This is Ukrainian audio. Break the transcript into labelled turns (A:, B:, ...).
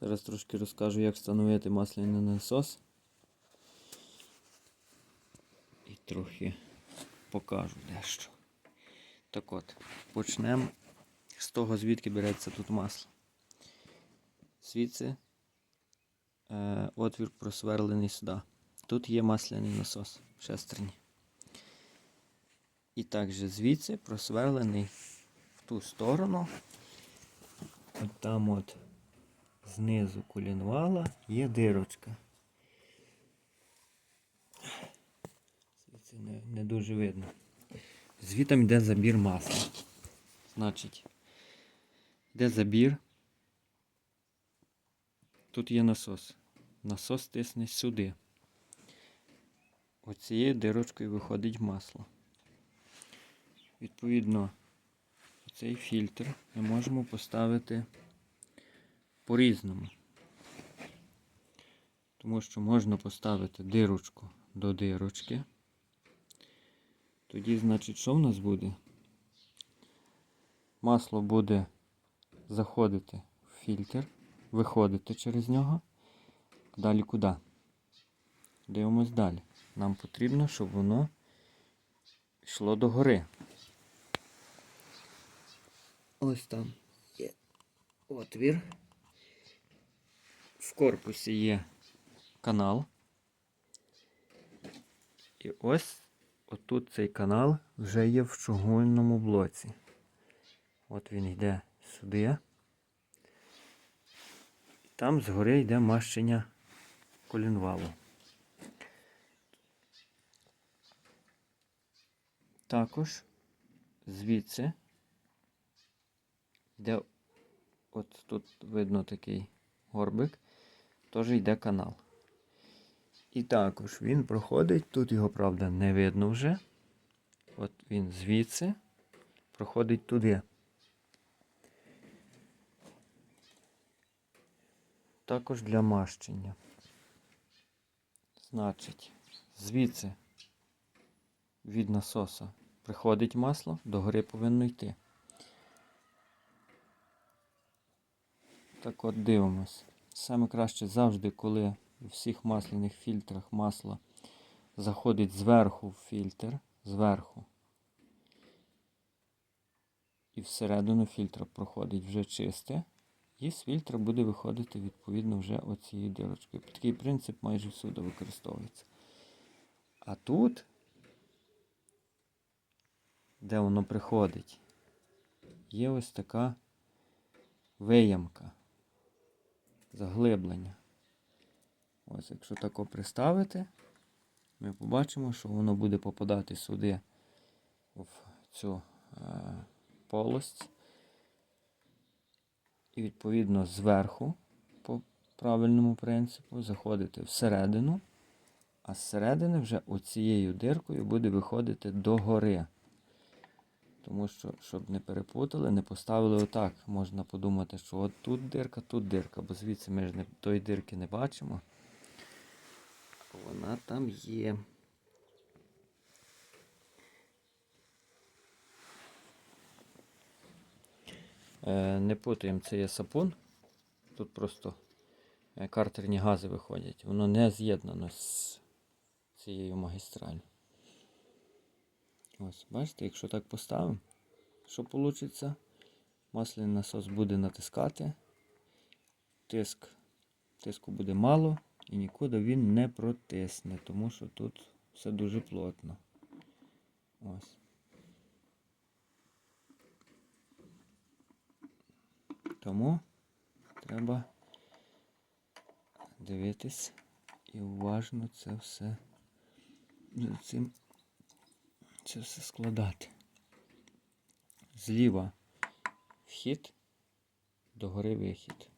A: Зараз трошки розкажу, як встановити масляний насос. І трохи покажу дещо. Так от, почнемо з того, звідки береться тут масло. Звідси е, отвір просверлений сюди. Тут є масляний насос в шестерні. І також звідси просверлений в ту сторону. От там от знизу колінвала є дирочка. Звідси не, не дуже видно. Звітом йде забір масла. Значить, йде забір. Тут є насос. Насос тисне сюди. Оцією дирочкою виходить масло. Відповідно, цей фільтр ми можемо поставити по-різному. Тому що можна поставити дирочку до дирочки. Тоді, значить, що в нас буде? Масло буде заходити в фільтр, виходити через нього. Далі куди? Дивимось далі. Нам потрібно, щоб воно йшло догори. Ось там є отвір. Корпусі є канал. І ось отут цей канал вже є в чугунному блоці. От він йде сюди. Там згори йде мащення колінвалу. Також звідси йде, от тут видно такий горбик, теж йде канал. І також він проходить, тут його, правда, не видно вже. От він звідси проходить туди. Також для мащення. Значить, звідси від насоса приходить масло, догори повинно йти. Так от дивимось. Саме краще завжди, коли у всіх масляних фільтрах масло заходить зверху в фільтр, зверху. І всередину фільтра проходить вже чисте. І з фільтра буде виходити відповідно вже оцією дирочкою. Такий принцип майже всюди використовується. А тут, де воно приходить, є ось така виямка, заглиблення. Ось, якщо тако приставити, ми побачимо, що воно буде попадати сюди в цю е, полость. І відповідно зверху, по правильному принципу, заходити всередину, а зсередини вже оцією диркою буде виходити догори. Тому що, щоб не перепутали, не поставили отак. Можна подумати, що от тут дирка, тут дирка, бо звідси ми ж не, тої дирки не бачимо. Вона там є. Е, Не путаємо, це є сапун. Тут просто е, картерні гази виходять. Воно не з'єднано з цією магістралью. Ось, бачите, якщо так поставимо, що вийде? Масляний насос буде натискати. Тиск, тиску буде мало і нікуди він не протисне, тому що тут все дуже плотно. Ось. Тому треба дивитись і уважно це все за цим це все складати. Зліва вхід, догори вихід.